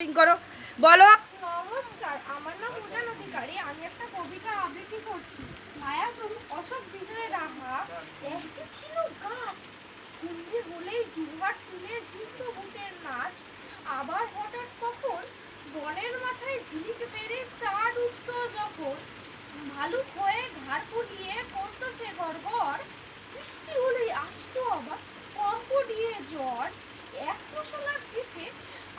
করো। বলো। নমস্কার, আমার নাম উজান অধিকারী। আমি একটা কবিতা আবৃত্তি করছি। মায়া অশোক রাহা। একটি ছিল গাছ। হলেই তুলে নাচ। আবার হঠাৎ কখন বনের মাথায় ঝিলিক পেরে চাঁদ উঠত যখন। ভালুক হয়ে ঘাড় পুড়িয়ে করতো সে গড়গড়। বৃষ্টি হলেই আসতো আবার, কম্প দিয়ে জ্বর। এক ফসলার শেষে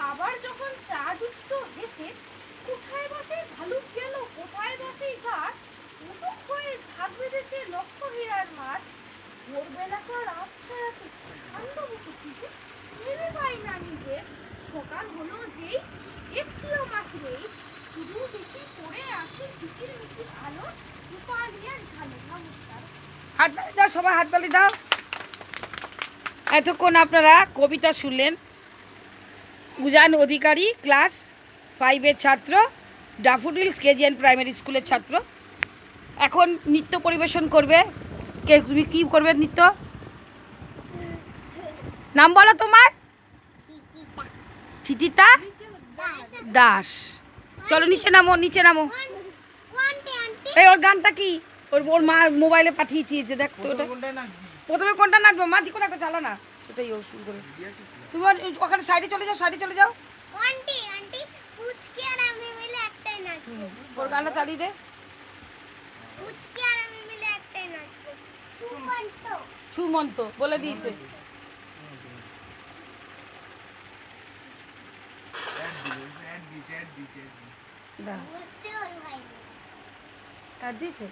আবার যখন চাঁদ উঠতো হেসে কোথায় বসে ভালুক গেল? কোথায় বসে গাছ? উটুক হয়ে ঝাঁক বেঁধেছে লক্ষ হীরার মাছ। ভোরবেলাকার এত ঠান্ডা মতো খুঁজে ভেবে পাই না নিজে। সকাল হলো যেই, একটিও মাছ নেই। শুধু দেখি পড়ে আছে ঝিকির মিকির আলো রূপালিয়ার ঝালো নমস্কার হাততালি দাও, সবাই হাততালি দাও। এতক্ষণ আপনারা কবিতা শুনলেন উজান অধিকারী ক্লাস ফাইভের ছাত্র ডাফুডিলস কেজিএন প্রাইমারি স্কুলের ছাত্র। এখন নৃত্য পরিবেশন করবে। কে তুমি কী করবে নৃত্য? নাম বলো তোমার? চিঠিতা দাস। চলো নিচে নামো নিচে নামো। এই ওর গানটা কি? ওর ওর মা মোবাইলে পাঠিয়েছি যে দেখ ওটা। প্রথমে কোনটা নাচবো? মাঝি কোন একটা চালা না। সেটাই ও শুরু করে তুমি ওর- ওখানে সাইডে চলে যাও সাইডে চলে যাও। আন্টি আন্টি পুচকি আর আমি মিলে একটাই নাচবো। ওর গানটা চালিয়ে দে। পুচকি আর আমি মিলে একটাই নাচবো। সুমন্ত। সুমন্ত বলে দিয়েছে। ওই ভাই। আর দিয়েছে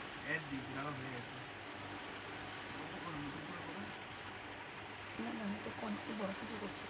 না না তো কোন বড় কিছু করছে।